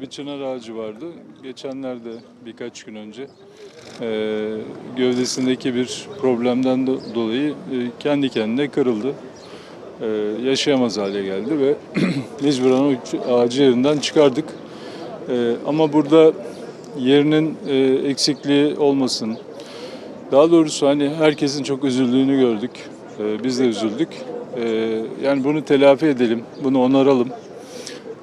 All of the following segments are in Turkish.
Bir çınar ağacı vardı. Geçenlerde birkaç gün önce eee, gövdesindeki bir problemden do- dolayı e, kendi kendine kırıldı. Eee, yaşayamaz hale geldi ve mecburen o ağacı yerinden çıkardık. Eee, ama burada yerinin e, eksikliği olmasın. Daha doğrusu hani herkesin çok üzüldüğünü gördük. Eee, biz de üzüldük. Eee, yani bunu telafi edelim, bunu onaralım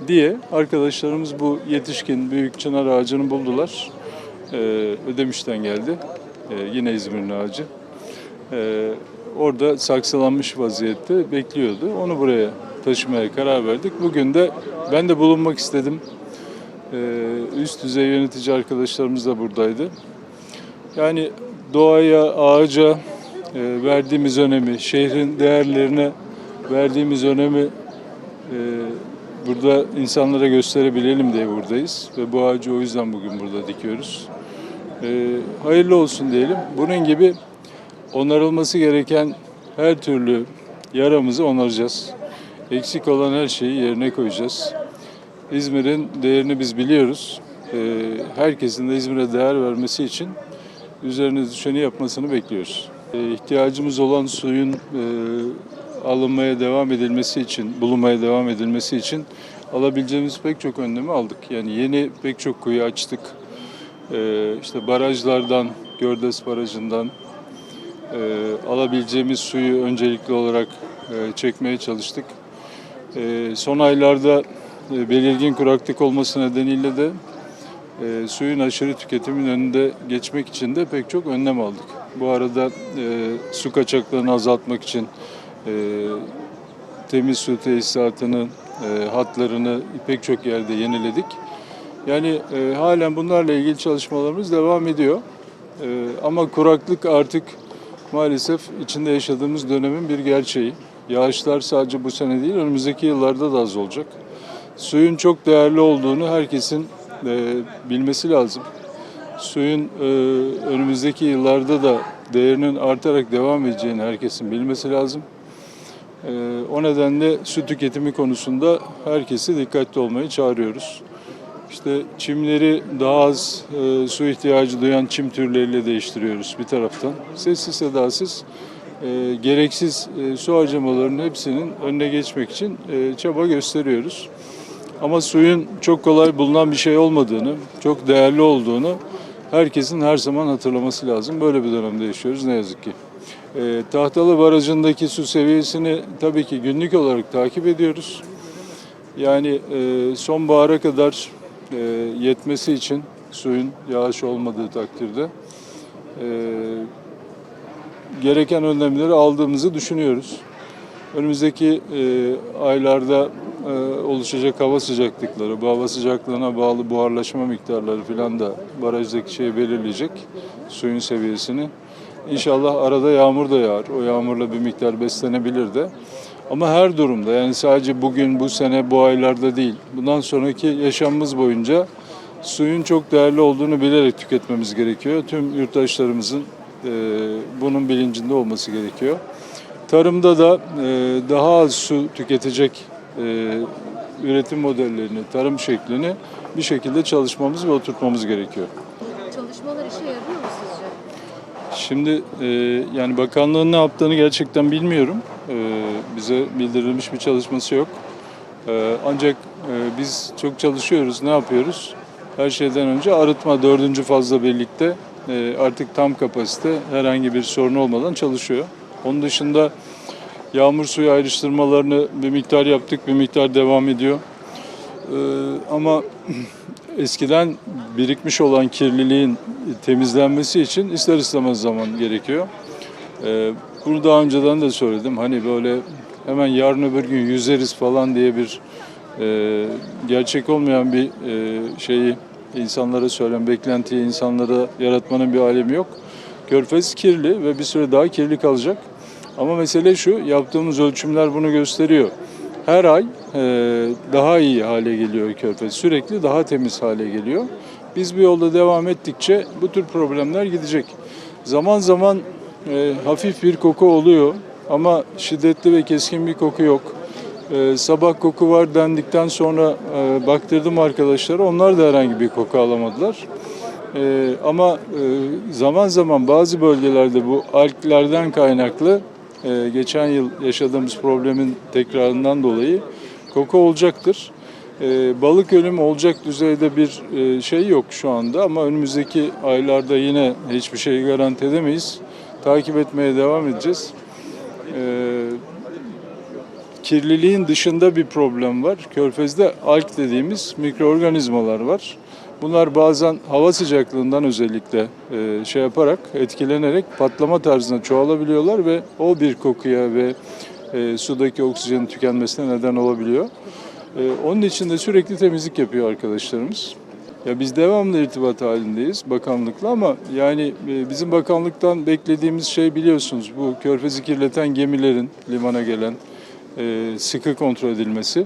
diye arkadaşlarımız bu yetişkin büyük çınar ağacını buldular. Ee, Ödemiş'ten geldi. Ee, yine İzmir'in ağacı. Ee, orada saksılanmış vaziyette bekliyordu. Onu buraya taşımaya karar verdik. Bugün de ben de bulunmak istedim. Ee, üst düzey yönetici arkadaşlarımız da buradaydı. Yani doğaya, ağaca e, verdiğimiz önemi, şehrin değerlerine verdiğimiz önemi e, burada insanlara gösterebilelim diye buradayız ve bu ağacı o yüzden bugün burada dikiyoruz. E, hayırlı olsun diyelim. Bunun gibi onarılması gereken her türlü yaramızı onaracağız. Eksik olan her şeyi yerine koyacağız. İzmir'in değerini biz biliyoruz. E, herkesin de İzmir'e değer vermesi için üzerine düşeni yapmasını bekliyoruz. E, ihtiyacımız olan suyun e, alınmaya devam edilmesi için, bulunmaya devam edilmesi için alabileceğimiz pek çok önlemi aldık. Yani yeni pek çok kuyu açtık. E, işte barajlardan, Gördes Barajı'ndan e, alabileceğimiz suyu öncelikli olarak e, çekmeye çalıştık. E, son aylarda belirgin kuraklık olması nedeniyle de e, suyun aşırı tüketimin önünde geçmek için de pek çok önlem aldık. Bu arada e, su kaçaklarını azaltmak için temiz su tesisatının e, hatlarını pek çok yerde yeniledik. Yani e, halen bunlarla ilgili çalışmalarımız devam ediyor. E, ama kuraklık artık maalesef içinde yaşadığımız dönemin bir gerçeği. Yağışlar sadece bu sene değil, önümüzdeki yıllarda da az olacak. Suyun çok değerli olduğunu herkesin e, bilmesi lazım. Suyun e, önümüzdeki yıllarda da değerinin artarak devam edeceğini herkesin bilmesi lazım. E, o nedenle su tüketimi konusunda herkesi dikkatli olmayı çağırıyoruz. İşte çimleri daha az e, su ihtiyacı duyan çim türleriyle değiştiriyoruz bir taraftan. Sessiz sedasız e, gereksiz e, su harcamalarının hepsinin önüne geçmek için çaba gösteriyoruz. Ama suyun çok kolay bulunan bir şey olmadığını, çok değerli olduğunu herkesin her zaman hatırlaması lazım. Böyle bir dönemde yaşıyoruz ne yazık ki. E, Tahtalı Barajı'ndaki su seviyesini tabii ki günlük olarak takip ediyoruz. Yani e, sonbahara kadar e, yetmesi için suyun yağış olmadığı takdirde e, gereken önlemleri aldığımızı düşünüyoruz. Önümüzdeki e, aylarda e, oluşacak hava sıcaklıkları, bu hava sıcaklığına bağlı buharlaşma miktarları filan da barajdaki şeyi belirleyecek suyun seviyesini. İnşallah arada yağmur da yağar. O yağmurla bir miktar beslenebilir de. Ama her durumda yani sadece bugün, bu sene, bu aylarda değil. Bundan sonraki yaşamımız boyunca suyun çok değerli olduğunu bilerek tüketmemiz gerekiyor. Tüm yurttaşlarımızın e, bunun bilincinde olması gerekiyor. Tarımda da e, daha az su tüketecek e, üretim modellerini, tarım şeklini bir şekilde çalışmamız ve oturtmamız gerekiyor. Şimdi e, yani bakanlığın ne yaptığını gerçekten bilmiyorum. E, bize bildirilmiş bir çalışması yok. E, ancak e, biz çok çalışıyoruz. Ne yapıyoruz? Her şeyden önce arıtma dördüncü fazla birlikte e, artık tam kapasite herhangi bir sorun olmadan çalışıyor. Onun dışında yağmur suyu ayrıştırmalarını bir miktar yaptık, bir miktar devam ediyor. E, ama eskiden birikmiş olan kirliliğin temizlenmesi için ister istemez zaman gerekiyor. Ee, bunu daha önceden de söyledim. Hani böyle hemen yarın öbür gün yüzeriz falan diye bir e, gerçek olmayan bir e, şeyi insanlara söylem, beklentiyi insanlara yaratmanın bir alemi yok. Körfez kirli ve bir süre daha kirli kalacak. Ama mesele şu, yaptığımız ölçümler bunu gösteriyor. Her ay e, daha iyi hale geliyor Körfez. Sürekli daha temiz hale geliyor. Biz bu yolda devam ettikçe bu tür problemler gidecek. Zaman zaman e, hafif bir koku oluyor ama şiddetli ve keskin bir koku yok. Ee, sabah koku var dendikten sonra e, baktırdım arkadaşlara. Onlar da herhangi bir koku alamadılar. Ee, ama e, zaman zaman bazı bölgelerde bu alglerden kaynaklı e, geçen yıl yaşadığımız problemin tekrarından dolayı koku olacaktır. Ee, balık ölümü olacak düzeyde bir e, şey yok şu anda ama önümüzdeki aylarda yine hiçbir şey garanti edemeyiz. Takip etmeye devam edeceğiz. Ee, kirliliğin dışında bir problem var. Körfez'de alg dediğimiz mikroorganizmalar var. Bunlar bazen hava sıcaklığından özellikle e, şey yaparak, etkilenerek patlama tarzında çoğalabiliyorlar ve o bir kokuya ve e, sudaki oksijenin tükenmesine neden olabiliyor. E, onun için de sürekli temizlik yapıyor arkadaşlarımız. Ya biz devamlı irtibat halindeyiz bakanlıkla ama yani e, bizim bakanlıktan beklediğimiz şey biliyorsunuz bu körfezi kirleten gemilerin limana gelen e, sıkı kontrol edilmesi.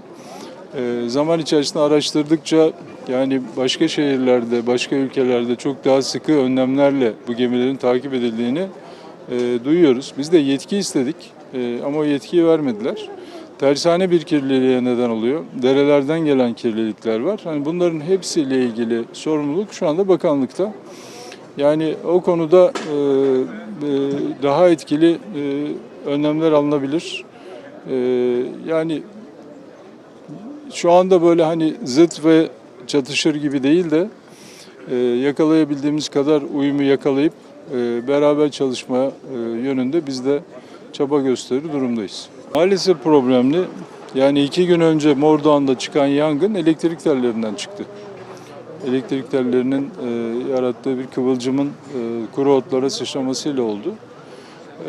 E, zaman içerisinde araştırdıkça yani başka şehirlerde, başka ülkelerde çok daha sıkı önlemlerle bu gemilerin takip edildiğini e, duyuyoruz. Biz de yetki istedik e, ama o yetkiyi vermediler. Tersane bir kirliliğe neden oluyor. Derelerden gelen kirlilikler var. Hani bunların hepsiyle ilgili sorumluluk şu anda bakanlıkta. Yani o konuda e, e, daha etkili e, önlemler alınabilir. E, yani şu anda böyle hani zıt ve çatışır gibi değil de e, yakalayabildiğimiz kadar uyumu yakalayıp e, beraber çalışma e, yönünde biz de çaba gösterir durumdayız. Maalesef problemli. Yani iki gün önce Mordoğan'da çıkan yangın elektrik tellerinden çıktı. Elektrik tellerinin e, yarattığı bir kıvılcımın e, kuru otlara sıçramasıyla oldu.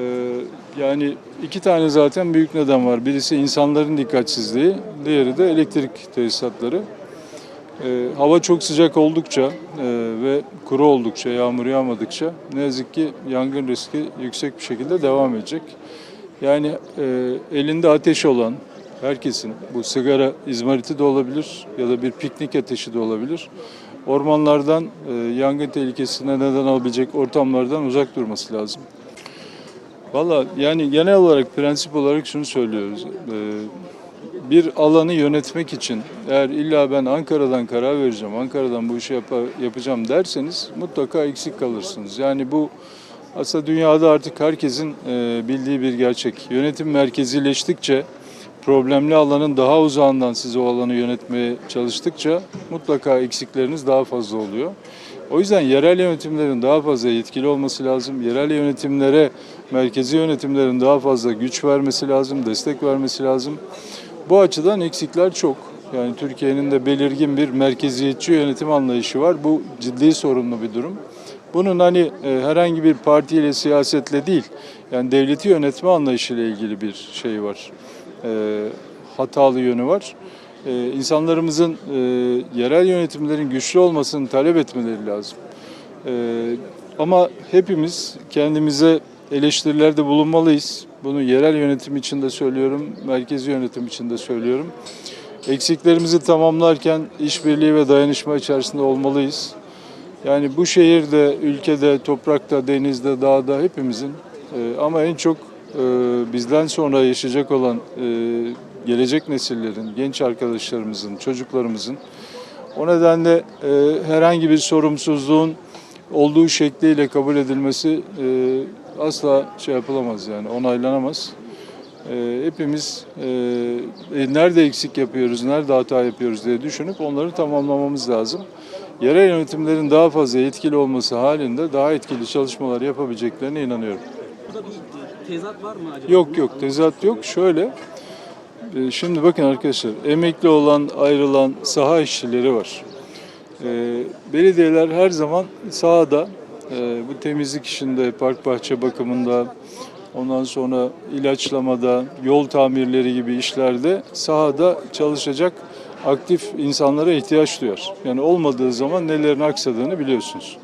E, yani iki tane zaten büyük neden var. Birisi insanların dikkatsizliği, diğeri de elektrik tesisatları. E, hava çok sıcak oldukça e, ve kuru oldukça, yağmur yağmadıkça ne yazık ki yangın riski yüksek bir şekilde devam edecek. Yani e, elinde ateş olan herkesin, bu sigara izmariti de olabilir ya da bir piknik ateşi de olabilir. Ormanlardan e, yangın tehlikesine neden olabilecek ortamlardan uzak durması lazım. Valla yani genel olarak prensip olarak şunu söylüyoruz. E, bir alanı yönetmek için eğer illa ben Ankara'dan karar vereceğim, Ankara'dan bu işi yapa- yapacağım derseniz mutlaka eksik kalırsınız. Yani bu aslında dünyada artık herkesin e, bildiği bir gerçek. Yönetim merkezileştikçe, problemli alanın daha uzağından siz o alanı yönetmeye çalıştıkça mutlaka eksikleriniz daha fazla oluyor. O yüzden yerel yönetimlerin daha fazla yetkili olması lazım. Yerel yönetimlere, merkezi yönetimlerin daha fazla güç vermesi lazım, destek vermesi lazım. Bu açıdan eksikler çok. Yani Türkiye'nin de belirgin bir merkeziyetçi yönetim anlayışı var. Bu ciddi sorunlu bir durum. Bunun hani e, herhangi bir partiyle, siyasetle değil, yani devleti yönetme anlayışıyla ilgili bir şey var. E, hatalı yönü var. E, insanlarımızın e, yerel yönetimlerin güçlü olmasını talep etmeleri lazım. E, ama hepimiz kendimize eleştirilerde bulunmalıyız. Bunu yerel yönetim için de söylüyorum, merkezi yönetim için de söylüyorum. Eksiklerimizi tamamlarken işbirliği ve dayanışma içerisinde olmalıyız. Yani bu şehirde, ülkede, toprakta, denizde, dağda hepimizin e, ama en çok e, bizden sonra yaşayacak olan e, gelecek nesillerin, genç arkadaşlarımızın, çocuklarımızın o nedenle e, herhangi bir sorumsuzluğun olduğu şekliyle kabul edilmesi e, asla şey yapılamaz yani onaylanamaz. E, hepimiz e, e, nerede eksik yapıyoruz, nerede hata yapıyoruz diye düşünüp onları tamamlamamız lazım. Yerel yönetimlerin daha fazla yetkili olması halinde daha etkili çalışmalar yapabileceklerine inanıyorum. Burada bir tezat var mı acaba? Yok yok tezat yok. Şöyle e, şimdi bakın arkadaşlar emekli olan ayrılan saha işçileri var. E, Belediyeler her zaman sahada e, bu temizlik işinde, park bahçe bakımında, ondan sonra ilaçlamada, yol tamirleri gibi işlerde sahada çalışacak aktif insanlara ihtiyaç duyar. Yani olmadığı zaman nelerin aksadığını biliyorsunuz.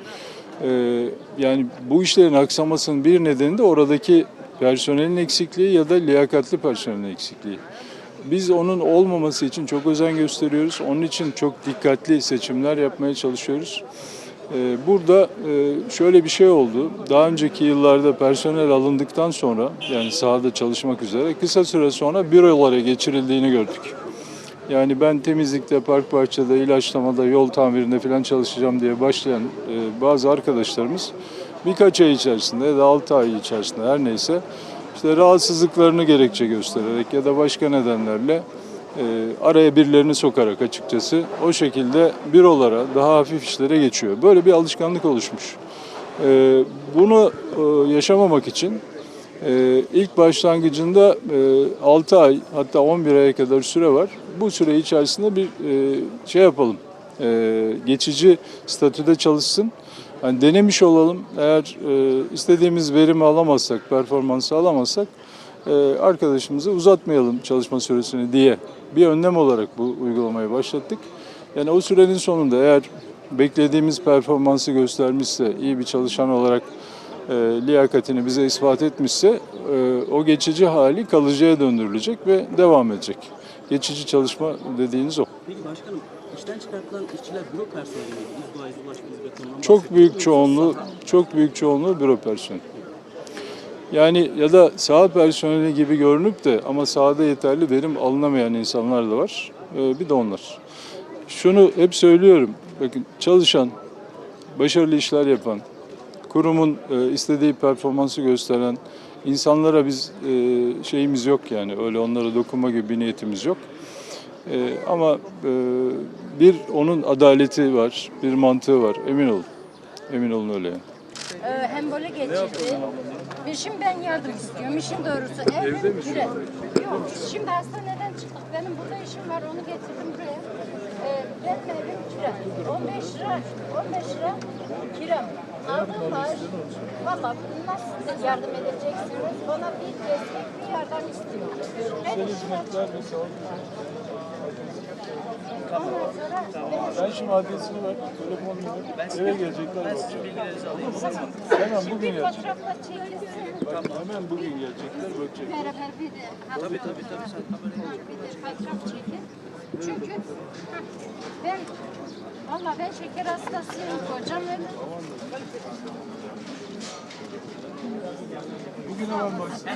Ee, yani bu işlerin aksamasının bir nedeni de oradaki personelin eksikliği ya da liyakatli personelin eksikliği. Biz onun olmaması için çok özen gösteriyoruz. Onun için çok dikkatli seçimler yapmaya çalışıyoruz. Ee, Burada e, şöyle bir şey oldu. Daha önceki yıllarda personel alındıktan sonra yani sahada çalışmak üzere kısa süre sonra bürolara geçirildiğini gördük. Yani ben temizlikte, park bahçede, ilaçlamada, yol tamirinde falan çalışacağım diye başlayan e, bazı arkadaşlarımız birkaç ay içerisinde ya da 6 ay içerisinde her neyse işte rahatsızlıklarını gerekçe göstererek ya da başka nedenlerle e, araya birilerini sokarak açıkçası o şekilde bürolara, daha hafif işlere geçiyor. Böyle bir alışkanlık oluşmuş. E, bunu e, yaşamamak için ee, ilk başlangıcında 6 ay hatta 11 aya kadar süre var. Bu süre içerisinde bir e, şey yapalım. E, geçici statüde çalışsın. Yani denemiş olalım. Eğer e, istediğimiz verimi alamazsak, performansı alamazsak e, arkadaşımızı uzatmayalım çalışma süresini diye bir önlem olarak bu uygulamayı başlattık. Yani o sürenin sonunda eğer beklediğimiz performansı göstermişse, iyi bir çalışan olarak e, liyakatini bize ispat etmişse e, o geçici hali kalıcıya döndürülecek ve devam edecek. Geçici çalışma dediğiniz o. Peki başkanım işten çıkartılan işçiler büro personeli miydi? İzdua, İzdulaş, İzbeton'dan Çok büyük çoğunluğu, çok büyük çoğunluğu büro personeli. Yani ya da saha personeli gibi görünüp de ama sahada yeterli verim alınamayan insanlar da var. Ee, Bir de onlar. Şunu hep söylüyorum. Bakın çalışan, başarılı işler yapan, kurumun e, istediği performansı gösteren insanlara biz e, şeyimiz yok yani öyle onlara dokunma gibi bir niyetimiz yok. E, ama e, bir onun adaleti var, bir mantığı var. Emin olun. Emin olun öyle yani. Ee, hem böyle geçirdi. Bir şimdi ben yardım istiyorum. İşin doğrusu evim kire. Yok şimdi hastaneden çıktık. Benim burada işim var onu getirdim buraya. Ee, benim evim kire. 15 lira, 15 lira kiram. Aldığım maaş. Valla nasıl yardım edeceksiniz? Bana bir destek, bir yardım istiyorum. Ben şimdi adresini ver, telefon numara, eve gelecekler. Ben sizin bilgilerinizi alayım. Hemen bugün bir gelecek. fotoğrafla çekilsin. Hemen bugün gelecekler, bakacak. Beraber bir de tabii tabii tabii sen bir de fotoğraf çekin. Çünkü ben valla ben şeker hastasıyım öyle. Bugün hemen baksın.